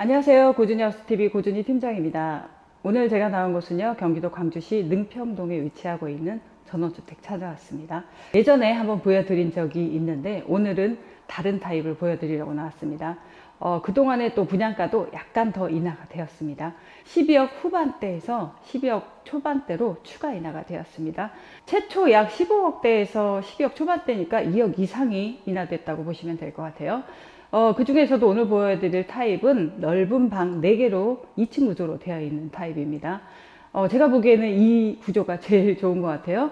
안녕하세요. 고준희 하우스TV 고준희 팀장입니다. 오늘 제가 나온 곳은요, 경기도 광주시 능평동에 위치하고 있는 전원주택 찾아왔습니다. 예전에 한번 보여드린 적이 있는데, 오늘은 다른 타입을 보여드리려고 나왔습니다. 어, 그동안에 또 분양가도 약간 더 인하가 되었습니다. 12억 후반대에서 12억 초반대로 추가 인하가 되었습니다. 최초 약 15억대에서 12억 초반대니까 2억 이상이 인하됐다고 보시면 될 것 같아요. 어, 그 중에서도 오늘 보여드릴 타입은 넓은 방 4개로 2층 구조로 되어 있는 타입입니다. 어, 제가 보기에는 이 구조가 제일 좋은 것 같아요.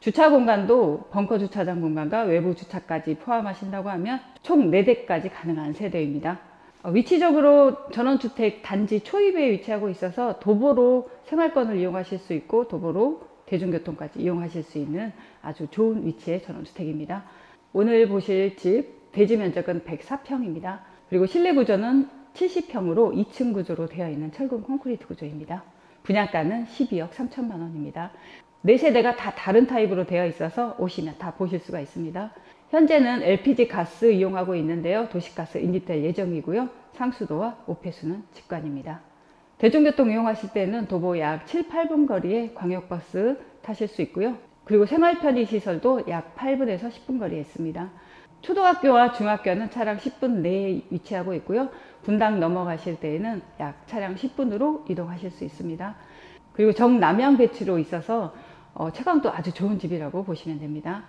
주차 공간도 벙커 주차장 공간과 외부 주차까지 포함하신다고 하면 총 4대까지 가능한 세대입니다. 어, 위치적으로 전원주택 단지 초입에 위치하고 있어서 도보로 생활권을 이용하실 수 있고 도보로 대중교통까지 이용하실 수 있는 아주 좋은 위치의 전원주택입니다. 오늘 보실 집 대지 면적은 104평입니다. 그리고 실내 구조는 70평으로 2층 구조로 되어 있는 철근 콘크리트 구조입니다. 분양가는 12억 3천만 원입니다. 네 세대가 다 다른 타입으로 되어 있어서 오시면 다 보실 수가 있습니다. 현재는 LPG 가스 이용하고 있는데요. 도시가스 인입될 예정이고요. 상수도와 오폐수는 직관입니다. 대중교통 이용하실 때는 도보 약 7, 8분 거리에 광역버스 타실 수 있고요. 그리고 생활 편의 시설도 약 8분에서 10분 거리에 있습니다. 초등학교와 중학교는 차량 10분 내에 위치하고 있고요. 분당 넘어가실 때에는 약 차량 10분으로 이동하실 수 있습니다. 그리고 정남양 배치로 있어서 어, 채광도 아주 좋은 집이라고 보시면 됩니다.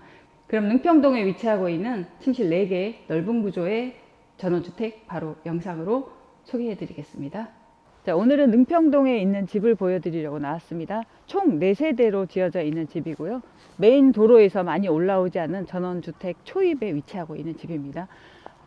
그럼 능평동에 위치하고 있는 침실 4개 넓은 구조의 전원주택 바로 영상으로 소개해 드리겠습니다. 자, 오늘은 능평동에 있는 집을 보여드리려고 나왔습니다. 총 4세대로 지어져 있는 집이고요. 메인 도로에서 많이 올라오지 않은 전원주택 초입에 위치하고 있는 집입니다.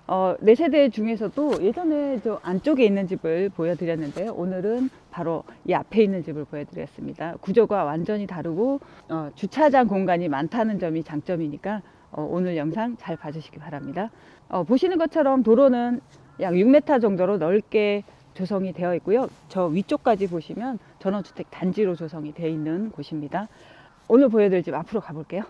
어, 4세대 중에서도 예전에 저 안쪽에 있는 집을 보여드렸는데요. 오늘은 바로 이 앞에 있는 집을 보여드렸습니다. 구조가 완전히 다르고 어, 주차장 공간이 많다는 점이 장점이니까 어, 오늘 영상 잘 봐주시기 바랍니다. 어, 보시는 것처럼 도로는 약 6m 정도로 넓게 조성이 되어 있고요. 저 위쪽까지 보시면 전원주택 단지로 조성이 되어 있는 곳입니다. 오늘 보여드릴 집 앞으로 가볼게요.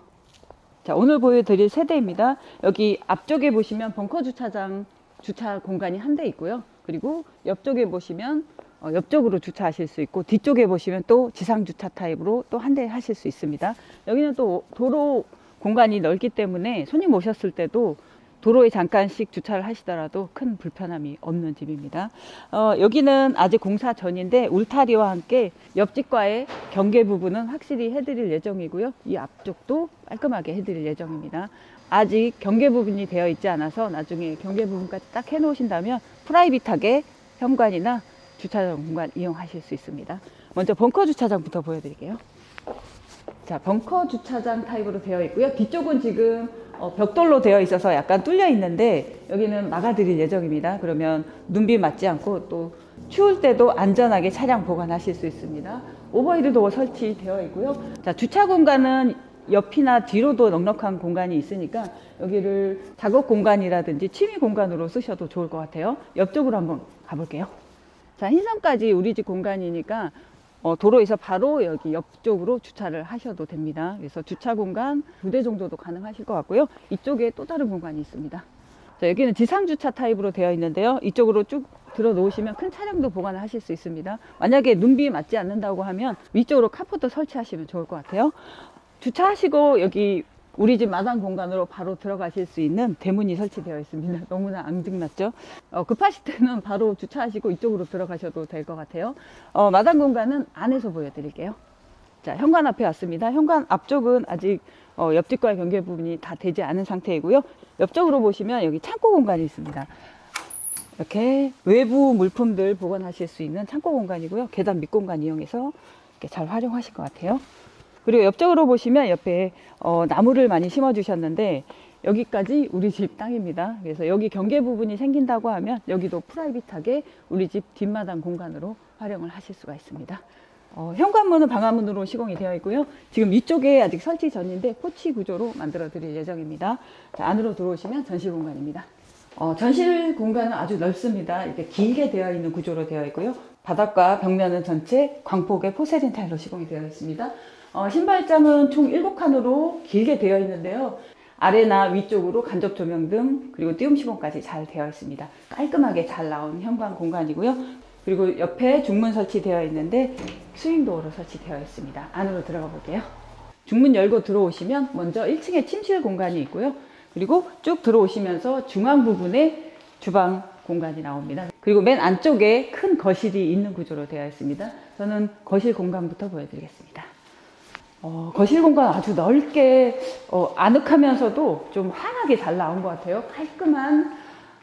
자, 오늘 보여드릴 세대입니다. 여기 앞쪽에 보시면 벙커 주차장 주차 공간이 한 대 있고요. 그리고 옆쪽에 보시면 어, 옆쪽으로 주차하실 수 있고 뒤쪽에 보시면 또 지상 주차 타입으로 또 한 대 하실 수 있습니다. 여기는 또 도로 공간이 넓기 때문에 손님 오셨을 때도 도로에 잠깐씩 주차를 하시더라도 큰 불편함이 없는 집입니다. 어, 여기는 아직 공사 전인데 울타리와 함께 옆집과의 경계 부분은 확실히 해드릴 예정이고요. 이 앞쪽도 깔끔하게 해드릴 예정입니다. 아직 경계 부분이 되어 있지 않아서 나중에 경계 부분까지 딱 해놓으신다면 프라이빗하게 현관이나 주차장 공간 이용하실 수 있습니다. 먼저 벙커 주차장부터 보여드릴게요. 자, 벙커 주차장 타입으로 되어 있고요. 뒤쪽은 지금 어, 벽돌로 되어 있어서 약간 뚫려 있는데 여기는 막아드릴 예정입니다. 그러면 눈비 맞지 않고 또 추울 때도 안전하게 차량 보관하실 수 있습니다. 오버헤드 도어 설치되어 있고요. 자, 주차 공간은 옆이나 뒤로도 넉넉한 공간이 있으니까 여기를 작업 공간이라든지 취미 공간으로 쓰셔도 좋을 것 같아요. 옆쪽으로 한번 가볼게요. 자, 흰선까지 우리 집 공간이니까 어, 도로에서 바로 여기 옆쪽으로 주차를 하셔도 됩니다. 그래서 주차 공간 두 대 정도도 가능하실 것 같고요. 이쪽에 또 다른 공간이 있습니다. 자, 여기는 지상 주차 타입으로 되어 있는데요. 이쪽으로 쭉 들어 놓으시면 큰 차량도 보관을 하실 수 있습니다. 만약에 눈비 맞지 않는다고 하면 위쪽으로 카포트 설치하시면 좋을 것 같아요. 주차하시고 여기 우리 집 마당 공간으로 바로 들어가실 수 있는 대문이 설치되어 있습니다. 너무나 앙증났죠? 어, 급하실 때는 바로 주차하시고 이쪽으로 들어가셔도 될 것 같아요. 어, 마당 공간은 안에서 보여드릴게요. 자, 현관 앞에 왔습니다. 현관 앞쪽은 아직 어, 옆집과의 경계 부분이 다 되지 않은 상태이고요. 옆쪽으로 보시면 여기 창고 공간이 있습니다. 이렇게 외부 물품들 보관하실 수 있는 창고 공간이고요. 계단 밑 공간 이용해서 이렇게 잘 활용하실 것 같아요. 그리고 옆쪽으로 보시면 옆에 어, 나무를 많이 심어 주셨는데 여기까지 우리 집 땅입니다. 그래서 여기 경계 부분이 생긴다고 하면 여기도 프라이빗하게 우리 집 뒷마당 공간으로 활용을 하실 수가 있습니다. 어, 현관문은 방화문으로 시공이 되어 있고요. 지금 위쪽에 아직 설치 전인데 포치 구조로 만들어 드릴 예정입니다. 자, 안으로 들어오시면 전시 공간입니다. 어, 전실 공간은 아주 넓습니다. 이렇게 길게 되어 있는 구조로 되어 있고요. 바닥과 벽면은 전체 광폭의 포세린 타일로 시공이 되어 있습니다. 어, 신발장은 총 7칸으로 길게 되어 있는데요. 아래나 위쪽으로 간접 조명 등 그리고 띄움 시공까지 잘 되어 있습니다. 깔끔하게 잘 나온 현관 공간이고요. 그리고 옆에 중문 설치되어 있는데 스윙도어로 설치되어 있습니다. 안으로 들어가 볼게요. 중문 열고 들어오시면 먼저 1층에 침실 공간이 있고요. 그리고 쭉 들어오시면서 중앙 부분에 주방 공간이 나옵니다. 그리고 맨 안쪽에 큰 거실이 있는 구조로 되어 있습니다. 저는 거실 공간부터 보여드리겠습니다. 어, 거실 공간 아주 넓게 어, 아늑하면서도 좀 환하게 잘 나온 것 같아요. 깔끔한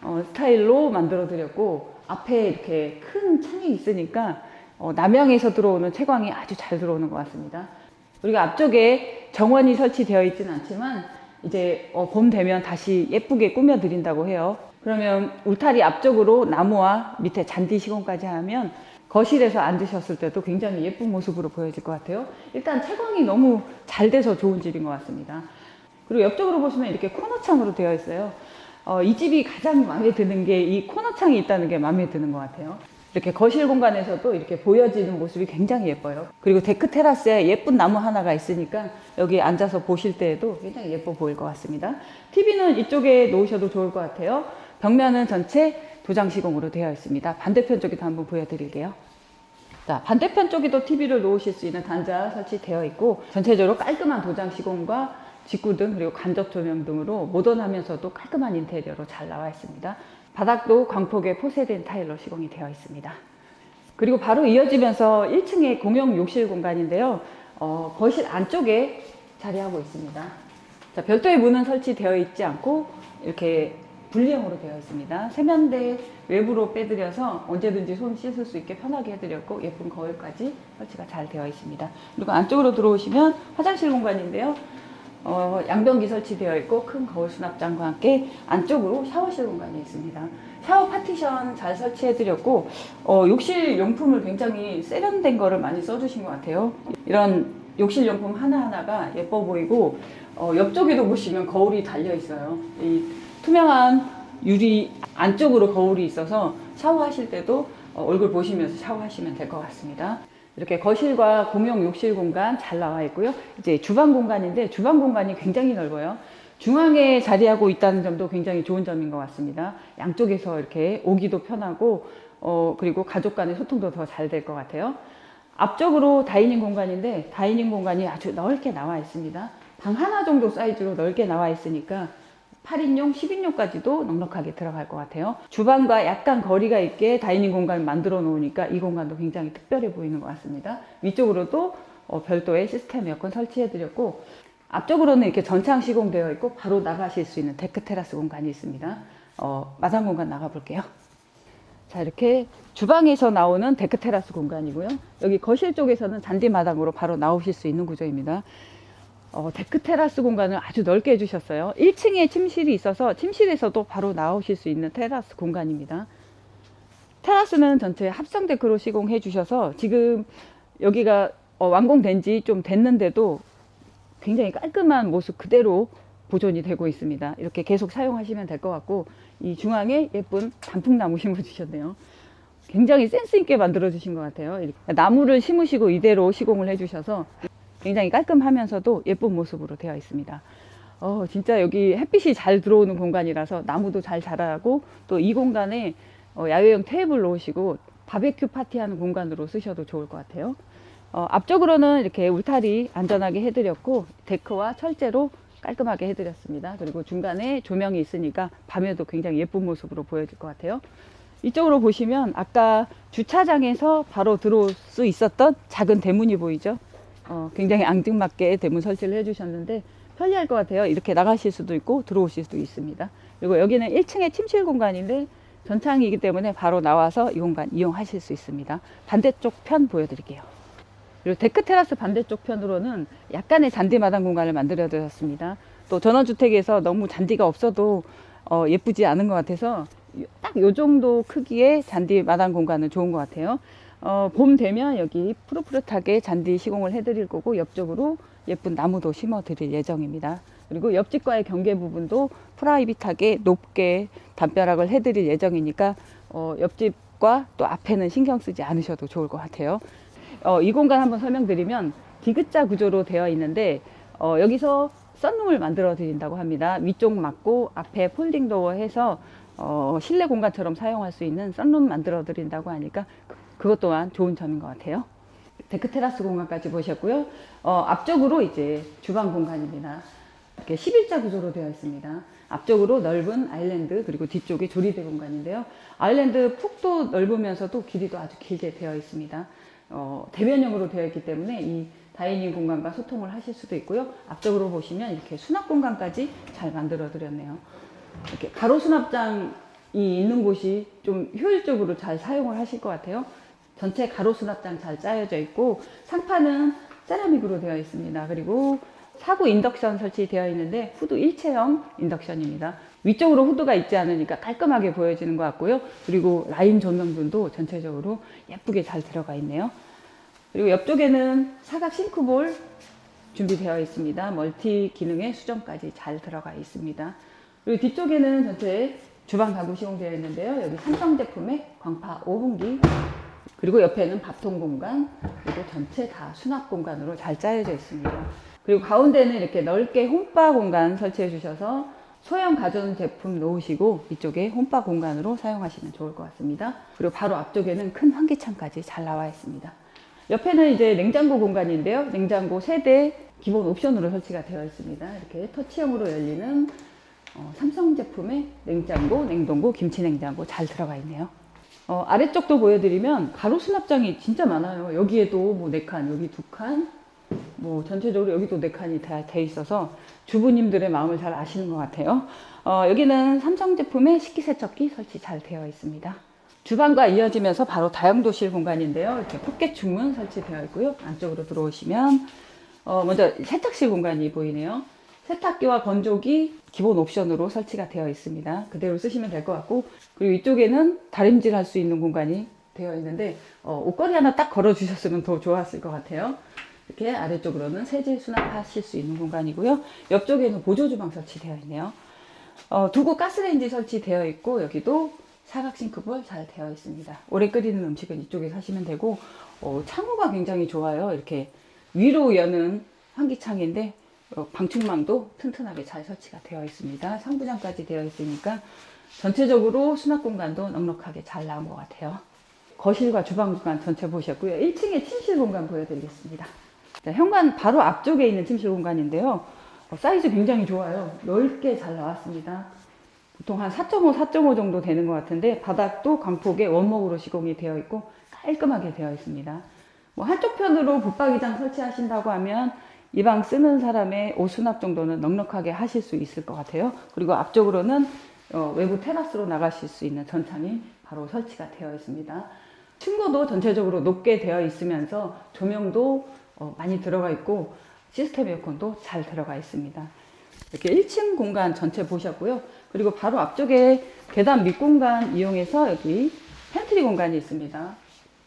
어, 스타일로 만들어 드렸고 앞에 이렇게 큰 창이 있으니까 어, 남향에서 들어오는 채광이 아주 잘 들어오는 것 같습니다. 그리고 앞쪽에 정원이 설치되어 있지는 않지만 이제 어, 봄 되면 다시 예쁘게 꾸며 드린다고 해요. 그러면 울타리 앞쪽으로 나무와 밑에 잔디 시공까지 하면 거실에서 앉으셨을 때도 굉장히 예쁜 모습으로 보여질 것 같아요. 일단 채광이 너무 잘 돼서 좋은 집인 것 같습니다. 그리고 옆쪽으로 보시면 이렇게 코너 창으로 되어 있어요. 어, 이 집이 가장 마음에 드는 게 이 코너 창이 있다는 게 마음에 드는 것 같아요. 이렇게 거실 공간에서도 이렇게 보여지는 모습이 굉장히 예뻐요. 그리고 데크 테라스에 예쁜 나무 하나가 있으니까 여기 앉아서 보실 때에도 굉장히 예뻐 보일 것 같습니다. TV는 이쪽에 놓으셔도 좋을 것 같아요. 벽면은 전체 도장 시공으로 되어 있습니다. 반대편 쪽에도 한번 보여드릴게요. 자, 반대편 쪽에도 TV를 놓으실 수 있는 단자 설치되어 있고 전체적으로 깔끔한 도장 시공과 직구등 그리고 간접 조명 등으로 모던하면서도 깔끔한 인테리어로 잘 나와 있습니다. 바닥도 광폭의 포세된 타일로 시공이 되어 있습니다. 그리고 바로 이어지면서 1층에 공용 욕실 공간인데요. 어, 거실 안쪽에 자리하고 있습니다. 자, 별도의 문은 설치되어 있지 않고 이렇게 분리형으로 되어 있습니다. 세면대 외부로 빼드려서 언제든지 손 씻을 수 있게 편하게 해드렸고 예쁜 거울까지 설치가 잘 되어 있습니다. 그리고 안쪽으로 들어오시면 화장실 공간인데요. 어, 양변기 설치되어 있고 큰 거울 수납장과 함께 안쪽으로 샤워실 공간이 있습니다. 샤워 파티션 잘 설치해드렸고 어, 욕실 용품을 굉장히 세련된 거를 많이 써주신 것 같아요. 이런 욕실 용품 하나하나가 예뻐 보이고 어, 옆쪽에도 보시면 거울이 달려 있어요. 이 투명한 유리 안쪽으로 거울이 있어서 샤워하실 때도 어, 얼굴 보시면서 샤워하시면 될 것 같습니다. 이렇게 거실과 공용 욕실 공간 잘 나와 있고요. 이제 주방 공간인데 주방 공간이 굉장히 넓어요. 중앙에 자리하고 있다는 점도 굉장히 좋은 점인 것 같습니다. 양쪽에서 이렇게 오기도 편하고 어, 그리고 가족 간의 소통도 더 잘 될 것 같아요. 앞쪽으로 다이닝 공간인데 다이닝 공간이 아주 넓게 나와 있습니다. 방 하나 정도 사이즈로 넓게 나와 있으니까 8인용, 10인용까지도 넉넉하게 들어갈 것 같아요. 주방과 약간 거리가 있게 다이닝 공간을 만들어 놓으니까 이 공간도 굉장히 특별해 보이는 것 같습니다. 위쪽으로도 어, 별도의 시스템 에어컨 설치해 드렸고 앞쪽으로는 이렇게 전창 시공되어 있고 바로 나가실 수 있는 데크 테라스 공간이 있습니다. 어, 마당 공간 나가 볼게요. 자, 이렇게 주방에서 나오는 데크 테라스 공간이고요. 여기 거실 쪽에서는 잔디 마당으로 바로 나오실 수 있는 구조입니다. 어, 데크 테라스 공간을 아주 넓게 해주셨어요. 1층에 침실이 있어서 침실에서도 바로 나오실 수 있는 테라스 공간입니다. 테라스는 전체 합성 데크로 시공해 주셔서 지금 여기가 어, 완공된 지 좀 됐는데도 굉장히 깔끔한 모습 그대로 보존이 되고 있습니다. 이렇게 계속 사용하시면 될 것 같고 이 중앙에 예쁜 단풍나무 심어 주셨네요. 굉장히 센스 있게 만들어 주신 것 같아요. 나무를 심으시고 이대로 시공을 해 주셔서 굉장히 깔끔하면서도 예쁜 모습으로 되어 있습니다. 어, 진짜 여기 햇빛이 잘 들어오는 공간이라서 나무도 잘 자라고 또 이 공간에 어, 야외용 테이블 놓으시고 바베큐 파티하는 공간으로 쓰셔도 좋을 것 같아요. 어, 앞쪽으로는 이렇게 울타리 안전하게 해드렸고 데크와 철제로 깔끔하게 해드렸습니다. 그리고 중간에 조명이 있으니까 밤에도 굉장히 예쁜 모습으로 보여질 것 같아요. 이쪽으로 보시면 아까 주차장에서 바로 들어올 수 있었던 작은 대문이 보이죠? 어, 굉장히 앙증맞게 대문 설치를 해주셨는데 편리할 것 같아요. 이렇게 나가실 수도 있고 들어오실 수도 있습니다. 그리고 여기는 1층의 침실 공간인데 전창이기 때문에 바로 나와서 이 공간 이용하실 수 있습니다. 반대쪽 편 보여드릴게요. 그리고 데크 테라스 반대쪽 편으로는 약간의 잔디 마당 공간을 만들어 드렸습니다. 또 전원주택에서 너무 잔디가 없어도 어, 예쁘지 않은 것 같아서 딱요 정도 크기의 잔디 마당 공간은 좋은 것 같아요. 어, 봄 되면 여기 푸릇푸릇하게 잔디 시공을 해드릴 거고 옆쪽으로 예쁜 나무도 심어 드릴 예정입니다. 그리고 옆집과의 경계 부분도 프라이빗하게 높게 담벼락을 해드릴 예정이니까 어, 옆집과 또 앞에는 신경 쓰지 않으셔도 좋을 것 같아요. 어, 이 공간 한번 설명드리면 디귿자 구조로 되어 있는데 어, 여기서 썬룸을 만들어 드린다고 합니다. 위쪽 막고 앞에 폴딩 도어 해서 어, 실내 공간처럼 사용할 수 있는 썬룸 만들어 드린다고 하니까 그- 그것 또한 좋은 점인 것 같아요. 데크 테라스 공간까지 보셨고요. 어, 앞쪽으로 이제 주방 공간입니다. 이렇게 11자 구조로 되어 있습니다. 앞쪽으로 넓은 아일랜드 그리고 뒤쪽이 조리대 공간인데요. 아일랜드 폭도 넓으면서도 길이도 아주 길게 되어 있습니다. 어, 대면형으로 되어 있기 때문에 이 다이닝 공간과 소통을 하실 수도 있고요. 앞쪽으로 보시면 이렇게 수납 공간까지 잘 만들어 드렸네요. 이렇게 가로 수납장이 있는 곳이 좀 효율적으로 잘 사용을 하실 것 같아요. 전체 가로 수납장 잘 짜여져 있고 상판은 세라믹으로 되어 있습니다. 그리고 사구 인덕션 설치되어 있는데 후드 일체형 인덕션입니다. 위쪽으로 후드가 있지 않으니까 깔끔하게 보여지는 것 같고요. 그리고 라인 조명등도 전체적으로 예쁘게 잘 들어가 있네요. 그리고 옆쪽에는 사각 싱크볼 준비되어 있습니다. 멀티 기능의 수정까지 잘 들어가 있습니다. 그리고 뒤쪽에는 전체 주방 가구 시공되어 있는데요. 여기 삼성 제품의 광파 오븐기 그리고 옆에는 밥통 공간 그리고 전체 다 수납 공간으로 잘 짜여져 있습니다. 그리고 가운데는 이렇게 넓게 홈바 공간 설치해 주셔서 소형 가전 제품 놓으시고 이쪽에 홈바 공간으로 사용하시면 좋을 것 같습니다. 그리고 바로 앞쪽에는 큰 환기창까지 잘 나와 있습니다. 옆에는 이제 냉장고 공간인데요. 냉장고 세대 기본 옵션으로 설치가 되어 있습니다. 이렇게 터치형으로 열리는 어, 삼성 제품의 냉장고, 냉동고, 김치 냉장고 잘 들어가 있네요. 어, 아래쪽도 보여드리면 가로 수납장이 진짜 많아요. 여기에도 뭐네 칸, 여기 두 칸, 뭐 전체적으로 여기도 네 칸이 다 돼 있어서 주부님들의 마음을 잘 아시는 것 같아요. 어, 여기는 삼성 제품의 식기세척기 설치 잘 되어 있습니다. 주방과 이어지면서 바로 다용도실 공간인데요. 이렇게 포켓 중문 설치되어 있고요. 안쪽으로 들어오시면 어, 먼저 세탁실 공간이 보이네요. 세탁기와 건조기 기본 옵션으로 설치가 되어 있습니다. 그대로 쓰시면 될 것 같고 그리고 이쪽에는 다림질 할 수 있는 공간이 되어 있는데 어, 옷걸이 하나 딱 걸어 주셨으면 더 좋았을 것 같아요. 이렇게 아래쪽으로는 세제 수납하실 수 있는 공간이고요. 옆쪽에는 보조 주방 설치되어 있네요. 어, 두고 가스레인지 설치되어 있고 여기도 사각 싱크볼 잘 되어 있습니다. 오래 끓이는 음식은 이쪽에 하시면 되고 어, 창호가 굉장히 좋아요. 이렇게 위로 여는 환기창인데 어, 방충망도 튼튼하게 잘 설치가 되어 있습니다. 상부장까지 되어 있으니까 전체적으로 수납 공간도 넉넉하게 잘 나온 것 같아요. 거실과 주방 공간 전체 보셨고요. 1층에 침실 공간 보여드리겠습니다. 자, 현관 바로 앞쪽에 있는 침실 공간인데요. 어, 사이즈 굉장히 좋아요. 넓게 잘 나왔습니다. 보통 한 4.5, 4.5 정도 되는 것 같은데 바닥도 광폭에 원목으로 시공이 되어 있고 깔끔하게 되어 있습니다. 뭐 한쪽 편으로 붙박이장 설치하신다고 하면 이 방 쓰는 사람의 옷 수납 정도는 넉넉하게 하실 수 있을 것 같아요. 그리고 앞쪽으로는 어, 외부 테라스로 나가실 수 있는 전창이 바로 설치가 되어 있습니다. 층고도 전체적으로 높게 되어 있으면서 조명도 어, 많이 들어가 있고 시스템 에어컨도 잘 들어가 있습니다. 이렇게 1층 공간 전체 보셨고요. 그리고 바로 앞쪽에 계단 밑공간 이용해서 여기 팬트리 공간이 있습니다.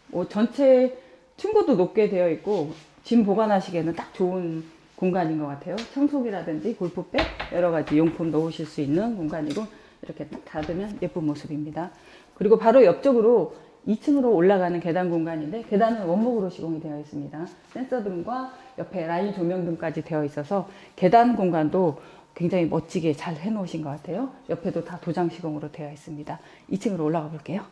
뭐 전체 층고도 높게 되어 있고 짐 보관하시기에는 딱 좋은 공간인 것 같아요. 청소기라든지 골프백 여러 가지 용품 넣으실 수 있는 공간이고 이렇게 딱 닫으면 예쁜 모습입니다. 그리고 바로 옆쪽으로 2층으로 올라가는 계단 공간인데 계단은 원목으로 시공이 되어 있습니다. 센서 등과 옆에 라인 조명 등까지 되어 있어서 계단 공간도 굉장히 멋지게 잘 해놓으신 것 같아요. 옆에도 다 도장 시공으로 되어 있습니다. 2층으로 올라가 볼게요.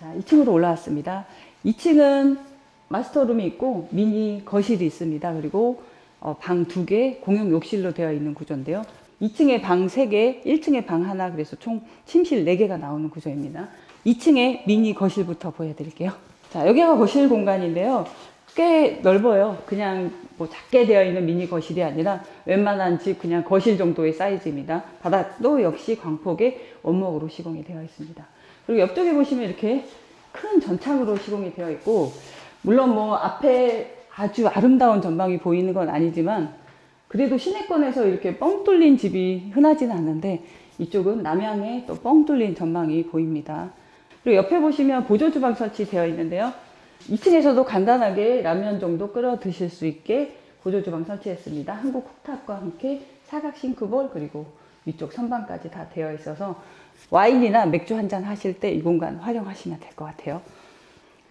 자, 2층으로 올라왔습니다. 2층은 마스터룸이 있고 미니 거실이 있습니다. 그리고 어, 방두 개, 공용 욕실로 되어 있는 구조인데요. 2층에 방 3개, 1층에 방 하나, 그래서 총 침실 4개가 나오는 구조입니다. 2층에 미니 거실부터 보여드릴게요. 자, 여기가 거실 공간인데요. 꽤 넓어요. 그냥 뭐 작게 되어 있는 미니 거실이 아니라 웬만한 집 그냥 거실 정도의 사이즈입니다. 바닥도 역시 광폭의 원목으로 시공이 되어 있습니다. 그리고 옆쪽에 보시면 이렇게 큰 전창으로 시공이 되어 있고, 물론 뭐 앞에 아주 아름다운 전망이 보이는 건 아니지만, 그래도 시내권에서 이렇게 뻥 뚫린 집이 흔하지는 않는데, 이쪽은 남향에 또 뻥 뚫린 전망이 보입니다. 그리고 옆에 보시면 보조 주방 설치되어 있는데요. 2층에서도 간단하게 라면 정도 끓여 드실 수 있게 보조 주방 설치했습니다. 한국 쿡탑과 함께 사각 싱크볼 그리고 위쪽 선반까지 다 되어 있어서 와인이나 맥주 한 잔 하실 때 이 공간 활용하시면 될 것 같아요.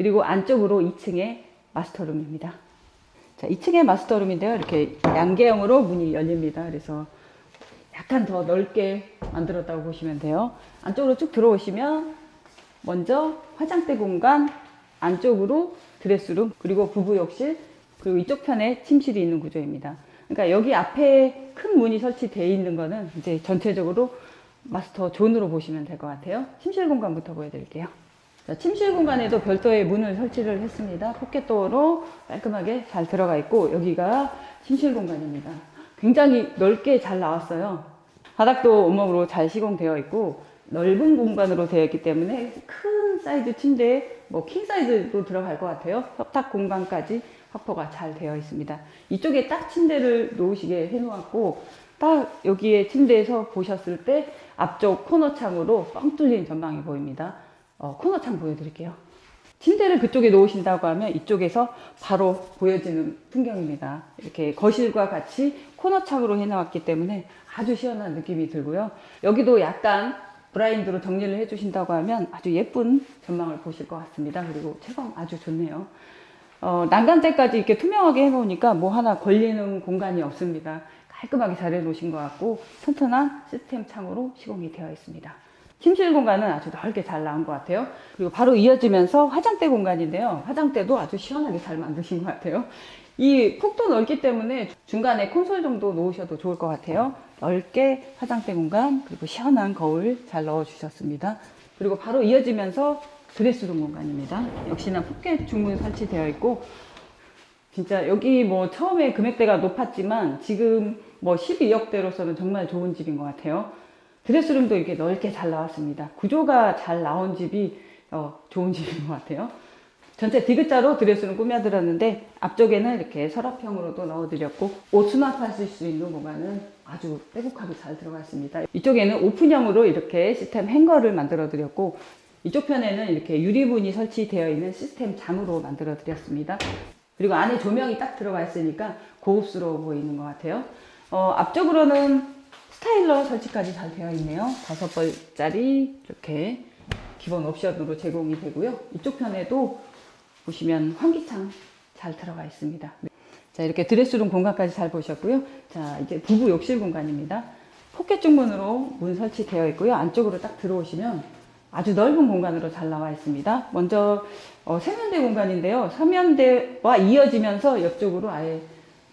그리고 안쪽으로 2층에 마스터룸입니다. 자, 2층의 마스터룸인데요. 이렇게 양계형으로 문이 열립니다. 그래서 약간 더 넓게 만들었다고 보시면 돼요. 안쪽으로 쭉 들어오시면 먼저 화장대 공간 안쪽으로 드레스룸 그리고 부부 욕실 그리고 이쪽 편에 침실이 있는 구조입니다. 그러니까 여기 앞에 큰 문이 설치되어 있는 거는 이제 전체적으로 마스터 존으로 보시면 될 것 같아요. 침실 공간부터 보여드릴게요. 자, 침실 공간에도 별도의 문을 설치를 했습니다. 포켓도어로 깔끔하게 잘 들어가 있고 여기가 침실 공간입니다. 굉장히 넓게 잘 나왔어요. 바닥도 온몸으로 잘 시공되어 있고 넓은 공간으로 되어 있기 때문에 큰 사이즈 침대에 뭐 킹 사이즈로 들어갈 것 같아요. 협탁 공간까지 확보가 잘 되어 있습니다. 이쪽에 딱 침대를 놓으시게 해놓았고 딱 여기에 침대에서 보셨을 때 앞쪽 코너 창으로 뻥 뚫린 전망이 보입니다. 어, 코너 창 보여드릴게요. 침대를 그쪽에 놓으신다고 하면 이쪽에서 바로 보여지는 풍경입니다. 이렇게 거실과 같이 코너 창으로 해놓았기 때문에 아주 시원한 느낌이 들고요. 여기도 약간 브라인드로 정리를 해주신다고 하면 아주 예쁜 전망을 보실 것 같습니다. 그리고 채광 아주 좋네요. 어, 난간대까지 이렇게 투명하게 해놓으니까 뭐 하나 걸리는 공간이 없습니다. 깔끔하게 잘 해놓으신 것 같고 튼튼한 시스템 창으로 시공이 되어 있습니다. 침실 공간은 아주 넓게 잘 나온 것 같아요. 그리고 바로 이어지면서 화장대 공간인데요. 화장대도 아주 시원하게 잘 만드신 것 같아요. 이 폭도 넓기 때문에 중간에 콘솔 정도 놓으셔도 좋을 것 같아요. 넓게 화장대 공간 그리고 시원한 거울 잘 넣어주셨습니다. 그리고 바로 이어지면서 드레스룸 공간입니다. 역시나 포켓 중문 설치되어 있고 진짜 여기 뭐 처음에 금액대가 높았지만 지금 뭐 12억대로서는 정말 좋은 집인 것 같아요. 드레스룸도 이렇게 넓게 잘 나왔습니다. 구조가 잘 나온 집이 어, 좋은 집인 것 같아요. 전체 디귿자로 드레스룸 꾸며드렸는데 앞쪽에는 이렇게 서랍형으로도 넣어드렸고 옷 수납하실 수 있는 공간은 아주 빼곡하게 잘 들어가 있습니다. 이쪽에는 오픈형으로 이렇게 시스템 행거를 만들어 드렸고 이쪽 편에는 이렇게 유리문이 설치되어 있는 시스템 장으로 만들어 드렸습니다. 그리고 안에 조명이 딱 들어가 있으니까 고급스러워 보이는 것 같아요. 어, 앞쪽으로는 스타일러 설치까지 잘 되어 있네요. 다섯 벌짜리 이렇게 기본 옵션으로 제공이 되고요. 이쪽 편에도 보시면 환기창 잘 들어가 있습니다. 자, 이렇게 드레스룸 공간까지 잘 보셨고요. 자, 이제 부부 욕실 공간입니다. 포켓 중문으로 문 설치되어 있고요. 안쪽으로 딱 들어오시면 아주 넓은 공간으로 잘 나와 있습니다. 먼저 어, 세면대 공간인데요. 세면대와 이어지면서 옆쪽으로 아예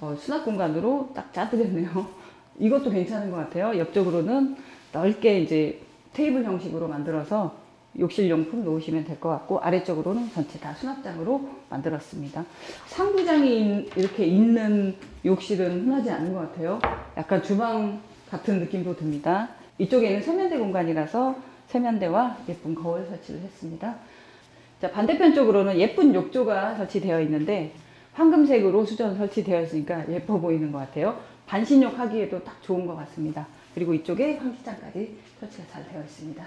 어, 수납 공간으로 딱 짜드렸네요. 이것도 괜찮은 것 같아요. 옆쪽으로는 넓게 이제 테이블 형식으로 만들어서 욕실 용품 놓으시면 될 것 같고 아래쪽으로는 전체 다 수납장으로 만들었습니다. 상부장이 이렇게 있는 욕실은 흔하지 않은 것 같아요. 약간 주방 같은 느낌도 듭니다. 이쪽에는 세면대 공간이라서 세면대와 예쁜 거울 설치를 했습니다. 자, 반대편 쪽으로는 예쁜 욕조가 설치되어 있는데 황금색으로 수전 설치되어 있으니까 예뻐 보이는 것 같아요. 반신욕 하기에도 딱 좋은 것 같습니다. 그리고 이쪽에 환기장까지 설치가 잘 되어 있습니다.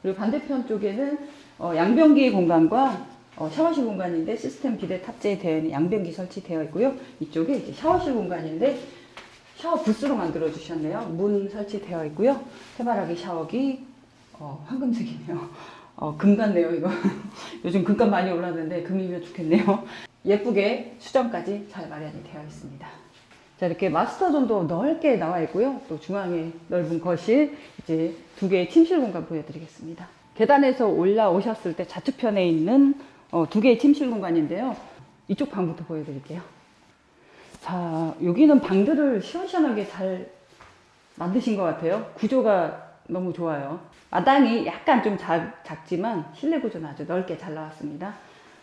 그리고 반대편 쪽에는 어, 양변기 공간과 어, 샤워실 공간인데 시스템 비대 탑재되어 있는 양변기 설치되어 있고요. 이쪽에 이제 샤워실 공간인데 샤워 부스로 만들어 주셨네요. 문 설치되어 있고요. 해바라기 샤워기 어, 황금색이네요. 어, 금 같네요, 이거. 요즘 금값 많이 올랐는데 금이면 좋겠네요. 예쁘게 수정까지 잘 마련이 되어 있습니다. 자, 이렇게 마스터존도 넓게 나와 있고요. 또 중앙에 넓은 거실, 이제 두 개의 침실 공간 보여드리겠습니다. 계단에서 올라오셨을 때 좌측편에 있는 어, 두 개의 침실 공간인데요. 이쪽 방부터 보여드릴게요. 자, 여기는 방들을 시원시원하게 잘 만드신 것 같아요. 구조가 너무 좋아요. 마당이 약간 좀 작, 작지만 실내 구조는 아주 넓게 잘 나왔습니다.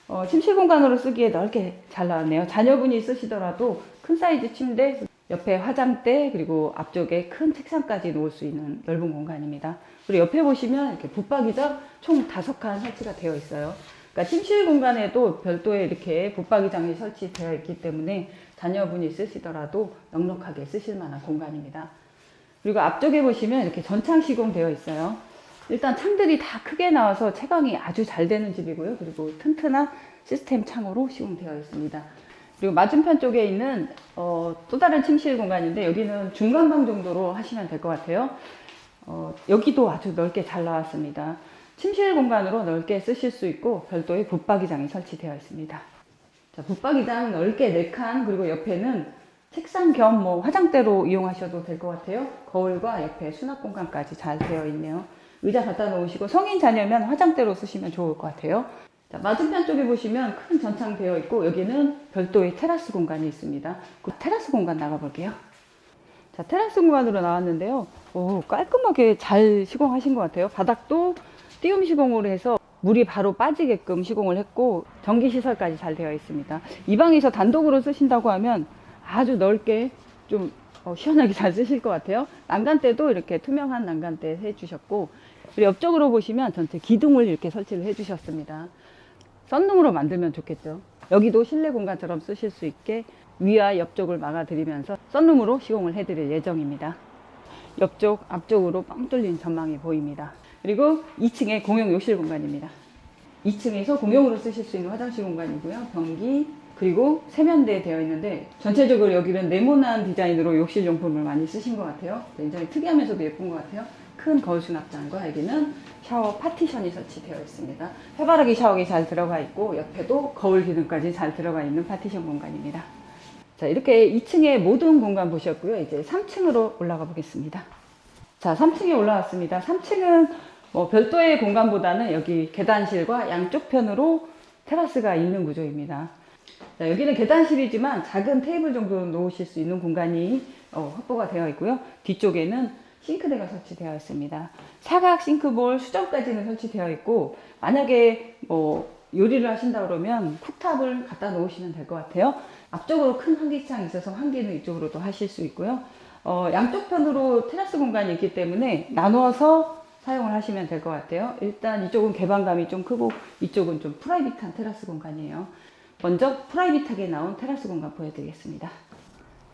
어, 침실 공간으로 쓰기에 넓게 잘 나왔네요. 자녀분이 쓰시더라도 큰 사이즈 침대, 옆에 화장대, 그리고 앞쪽에 큰 책상까지 놓을 수 있는 넓은 공간입니다. 그리고 옆에 보시면 이렇게 붙박이장 총 다섯 칸 설치가 되어 있어요. 그러니까 침실 공간에도 별도의 이렇게 붙박이장이 설치되어 있기 때문에 자녀분이 쓰시더라도 넉넉하게 쓰실 만한 공간입니다. 그리고 앞쪽에 보시면 이렇게 전창 시공되어 있어요. 일단 창들이 다 크게 나와서 채광이 아주 잘 되는 집이고요. 그리고 튼튼한 시스템 창으로 시공되어 있습니다. 그리고 맞은편 쪽에 있는 어, 또 다른 침실 공간인데 여기는 중간방 정도로 하시면 될 것 같아요. 어, 여기도 아주 넓게 잘 나왔습니다. 침실 공간으로 넓게 쓰실 수 있고 별도의 붙박이장이 설치되어 있습니다. 자, 붙박이장 넓게 4칸 그리고 옆에는 책상 겸 뭐 화장대로 이용하셔도 될 것 같아요. 거울과 옆에 수납 공간까지 잘 되어 있네요. 의자 갖다 놓으시고 성인 자녀면 화장대로 쓰시면 좋을 것 같아요. 자, 맞은편 쪽에 보시면 큰 전창 되어 있고 여기는 별도의 테라스 공간이 있습니다. 그 테라스 공간 나가 볼게요. 자, 테라스 공간으로 나왔는데요. 오, 깔끔하게 잘 시공하신 것 같아요. 바닥도 띄움 시공으로 해서 물이 바로 빠지게끔 시공을 했고 전기 시설까지 잘 되어 있습니다. 이 방에서 단독으로 쓰신다고 하면 아주 넓게 좀 어, 시원하게 잘 쓰실 것 같아요. 난간대도 이렇게 투명한 난간대 해주셨고 그리고 옆쪽으로 보시면 전체 기둥을 이렇게 설치를 해주셨습니다. 썬룸으로 만들면 좋겠죠. 여기도 실내 공간처럼 쓰실 수 있게 위와 옆쪽을 막아드리면서 썬룸으로 시공을 해드릴 예정입니다. 옆쪽, 앞쪽으로 뻥 뚫린 전망이 보입니다. 그리고 2층에 공용 욕실 공간입니다. 2층에서 공용으로 쓰실 수 있는 화장실 공간이고요. 변기, 그리고 세면대 되어 있는데 전체적으로 여기는 네모난 디자인으로 욕실 용품을 많이 쓰신 것 같아요. 굉장히 특이하면서도 예쁜 것 같아요. 큰 거울 수납장과 여기는 샤워 파티션이 설치되어 있습니다. 해바라기 샤워기 잘 들어가 있고 옆에도 거울 기능까지 잘 들어가 있는 파티션 공간입니다. 자, 이렇게 2층의 모든 공간 보셨고요. 이제 3층으로 올라가 보겠습니다. 자, 3층에 올라왔습니다. 3층은 뭐 별도의 공간보다는 여기 계단실과 양쪽 편으로 테라스가 있는 구조입니다. 자, 여기는 계단실이지만 작은 테이블 정도 놓으실 수 있는 공간이 어, 확보가 되어 있고요. 뒤쪽에는 싱크대가 설치되어 있습니다. 사각 싱크볼 수정까지는 설치되어 있고 만약에 뭐 요리를 하신다 그러면 쿡탑을 갖다 놓으시면 될 것 같아요. 앞쪽으로 큰 환기창이 있어서 환기는 이쪽으로도 하실 수 있고요. 어, 양쪽 편으로 테라스 공간이 있기 때문에 나누어서 사용을 하시면 될 것 같아요. 일단 이쪽은 개방감이 좀 크고 이쪽은 좀 프라이빗한 테라스 공간이에요. 먼저 프라이빗하게 나온 테라스 공간 보여드리겠습니다.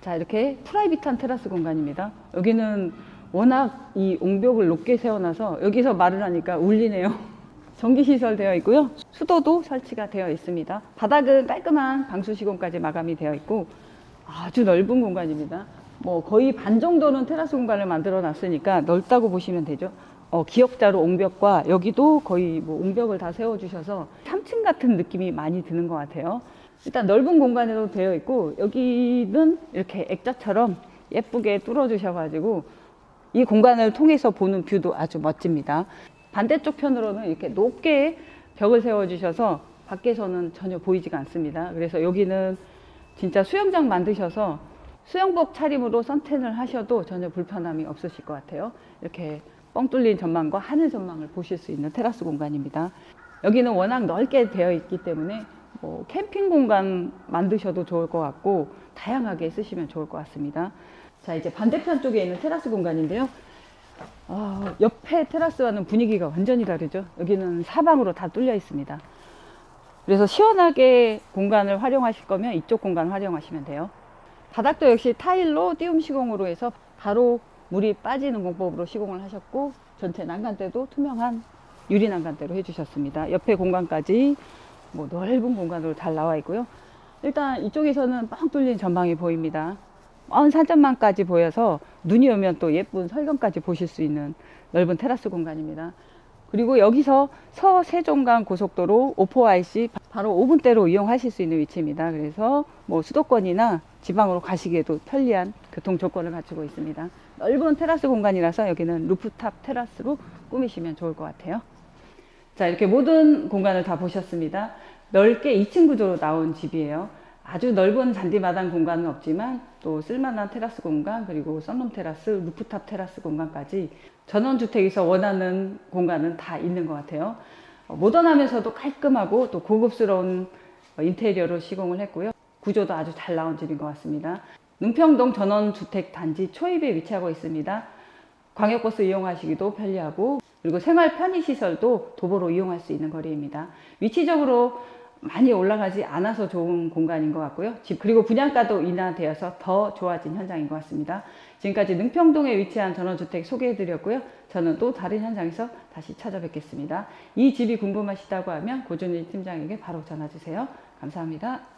자, 이렇게 프라이빗한 테라스 공간입니다. 여기는 워낙 이 옹벽을 높게 세워놔서 여기서 말을 하니까 울리네요. 전기시설 되어 있고요. 수도도 설치가 되어 있습니다. 바닥은 깔끔한 방수 시공까지 마감이 되어 있고 아주 넓은 공간입니다. 뭐 거의 반 정도는 테라스 공간을 만들어 놨으니까 넓다고 보시면 되죠. 어, 기역자로 옹벽과 여기도 거의 뭐 옹벽을 다 세워주셔서 3층 같은 느낌이 많이 드는 것 같아요. 일단 넓은 공간으로 되어 있고 여기는 이렇게 액자처럼 예쁘게 뚫어주셔가지고 이 공간을 통해서 보는 뷰도 아주 멋집니다. 반대쪽 편으로는 이렇게 높게 벽을 세워주셔서 밖에서는 전혀 보이지가 않습니다. 그래서 여기는 진짜 수영장 만드셔서 수영복 차림으로 선탠을 하셔도 전혀 불편함이 없으실 것 같아요. 이렇게 뻥 뚫린 전망과 하늘 전망을 보실 수 있는 테라스 공간입니다. 여기는 워낙 넓게 되어 있기 때문에 뭐 캠핑 공간 만드셔도 좋을 것 같고 다양하게 쓰시면 좋을 것 같습니다. 자 이제 반대편 쪽에 있는 테라스 공간인데요. 아, 옆에 테라스와는 분위기가 완전히 다르죠. 여기는 사방으로 다 뚫려 있습니다. 그래서 시원하게 공간을 활용하실 거면 이쪽 공간 활용하시면 돼요. 바닥도 역시 타일로 띄움 시공으로 해서 바로 물이 빠지는 공법으로 시공을 하셨고 전체 난간대도 투명한 유리 난간대로 해주셨습니다. 옆에 공간까지 뭐 넓은 공간으로 잘 나와 있고요. 일단 이쪽에서는 뻥 뚫린 전망이 보입니다. 먼 산전망까지 보여서 눈이 오면 또 예쁜 설경까지 보실 수 있는 넓은 테라스 공간입니다. 그리고 여기서 서세종간 고속도로 오포IC 바로 5분대로 이용하실 수 있는 위치입니다. 그래서 뭐 수도권이나 지방으로 가시기에도 편리한 교통 조건을 갖추고 있습니다. 넓은 테라스 공간이라서 여기는 루프탑 테라스로 꾸미시면 좋을 것 같아요. 자, 이렇게 모든 공간을 다 보셨습니다. 넓게 2층 구조로 나온 집이에요. 아주 넓은 잔디마당 공간은 없지만 또 쓸만한 테라스 공간 그리고 썬룸 테라스, 루프탑 테라스 공간까지 전원주택에서 원하는 공간은 다 있는 것 같아요. 어, 모던하면서도 깔끔하고 또 고급스러운 어, 인테리어로 시공을 했고요. 구조도 아주 잘 나온 집인 것 같습니다. 능평동 전원주택 단지 초입에 위치하고 있습니다. 광역버스 이용하시기도 편리하고 그리고 생활 편의시설도 도보로 이용할 수 있는 거리입니다. 위치적으로 많이 올라가지 않아서 좋은 공간인 것 같고요. 집 그리고 분양가도 인하되어서 더 좋아진 현장인 것 같습니다. 지금까지 능평동에 위치한 전원주택 소개해드렸고요. 저는 또 다른 현장에서 다시 찾아뵙겠습니다. 이 집이 궁금하시다고 하면 고준일 팀장에게 바로 전화 주세요. 감사합니다.